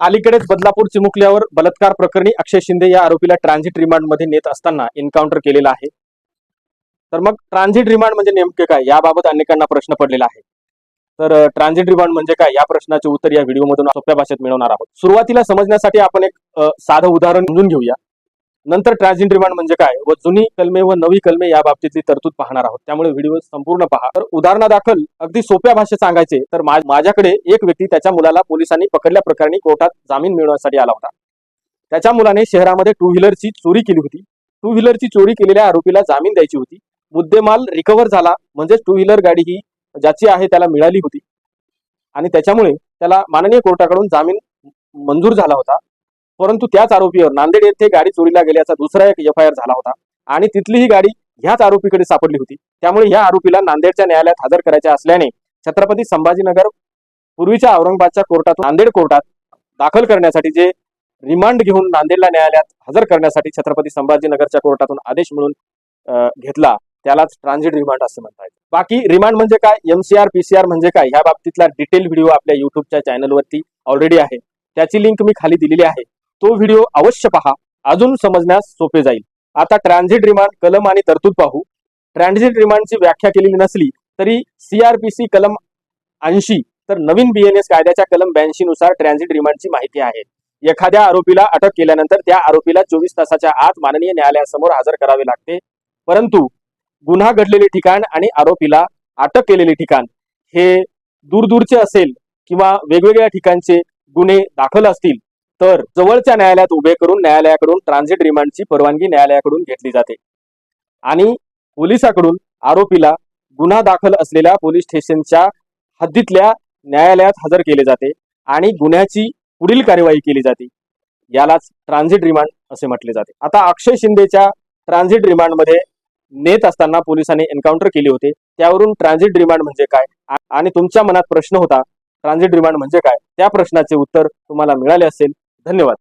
अलीकडेच बदलापूर चिमुकल्यावर बलात्कार प्रकरणी अक्षय शिंदे या आरोपीला ट्रान्झिट रिमांडमध्ये नेत असताना एन्काउंटर केलेला आहे. तर मग ट्रान्झिट रिमांड म्हणजे नेमके काय? याबाबत अनेकांना प्रश्न पडलेला आहे. तर ट्रान्झिट रिमांड म्हणजे काय? या प्रश्नाचे उत्तर या व्हिडिओमधून सोप्या भाषेत मिळवणार आहोत. सुरुवातीला समजण्यासाठी आपण एक साधं उदाहरण समजून घेऊया. नंतर ट्रान्झिट रिमांड म्हणजे काय? व जुनी कलमे व नवी कलमे या बाबतीतली तरतूद पाहणार आहोत. त्यामुळे व्हिडिओ संपूर्ण पहा. तर उदाहरणादाखल अगदी सोप्या भाषेत सांगायचे तर माझ्याकडे एक व्यक्ती त्याच्या मुलाला पोलिसांनी पकडल्या प्रकरणी कोर्टात जामीन मिळवण्यासाठी आला होता. त्याच्या मुलाने शहरामध्ये टू व्हीलरची चोरी केली होती. टू व्हीलरची चोरी केलेल्या आरोपीला जामीन द्यायची होती. मुद्देमाल रिकव्हर झाला म्हणजेच टू व्हीलर गाडी ही ज्याची आहे त्याला मिळाली होती. आणि त्याच्यामुळे त्याला माननीय कोर्टाकडून जामीन मंजूर झाला होता. परंतु त्याच आरोपीवर नांदेड येथे गाडी चोरीला गेल्याचा दुसरा एक एफ आय आर झाला होता. आणि तिथली ही गाडी ह्याच आरोपीकडे सापडली होती. त्यामुळे या आरोपीला नांदेडच्या न्यायालयात हजर करायचे असल्याने छत्रपती संभाजीनगर पूर्वीच्या औरंगाबादच्या कोर्टातून नांदेड कोर्टात दाखल करण्यासाठी जे रिमांड घेऊन नांदेडला न्यायालयात हजर करण्यासाठी छत्रपती संभाजीनगरच्या कोर्टातून आदेश मिळून घेतला त्यालाच ट्रान्झिट रिमांड असं म्हणतात बाकी रिमांड म्हणजे काय? एमसीआर पीसीआर म्हणजे काय? ह्या बाबतीतला डिटेल व्हिडिओ आपल्या युट्यूबच्या चॅनलवरती ऑलरेडी आहे. त्याची लिंक मी खाली दिलेली आहे. तो व्हिडिओ अवश्य पहा. अजून समजण्यास सोपे जाईल. आता ट्रान्झिट रिमांड कलम आणि तरतूद पाहू. ट्रान्झिट रिमांडची व्याख्या केलेली नसली तरी सीआरपीसी कलम ऐंशी तर नवीन बीएनएस कायद्याच्या कलम ब्याऐंशी नुसार ट्रान्झिट रिमांडची माहिती आहे. एखाद्या आरोपीला अटक केल्यानंतर त्या आरोपीला चोवीस तासाच्या आत माननीय न्यायालयासमोर हजर करावे लागते. परंतु गुन्हा घडलेले ठिकाण आणि आरोपीला अटक केलेले ठिकाण हे दूरदूरचे असेल किंवा वेगवेगळ्या ठिकाणचे गुन्हे दाखल असतील तर जवळच्या न्यायालयात उभे करून न्यायालयाकडून ट्रान्झिट रिमांडची परवानगी न्यायालयाकडून घेतली जाते. आणि पोलिसाकडून आरोपीला गुन्हा दाखल असलेल्या पोलीस स्टेशनच्या हद्दीतल्या न्यायालयात हजर केले जाते आणि गुन्ह्याची पुढील कार्यवाही केली जाते. यालाच ट्रान्झिट रिमांड असे म्हटले जाते. आता अक्षय शिंदेच्या ट्रान्झिट रिमांडमध्ये नेत असताना पोलिसांनी एन्काउंटर केले होते. त्यावरून ट्रान्झिट रिमांड म्हणजे काय? आणि तुमच्या मनात प्रश्न होता ट्रान्झिट रिमांड म्हणजे काय? त्या प्रश्नाचे उत्तर तुम्हाला मिळाले असेल. धन्यवाद.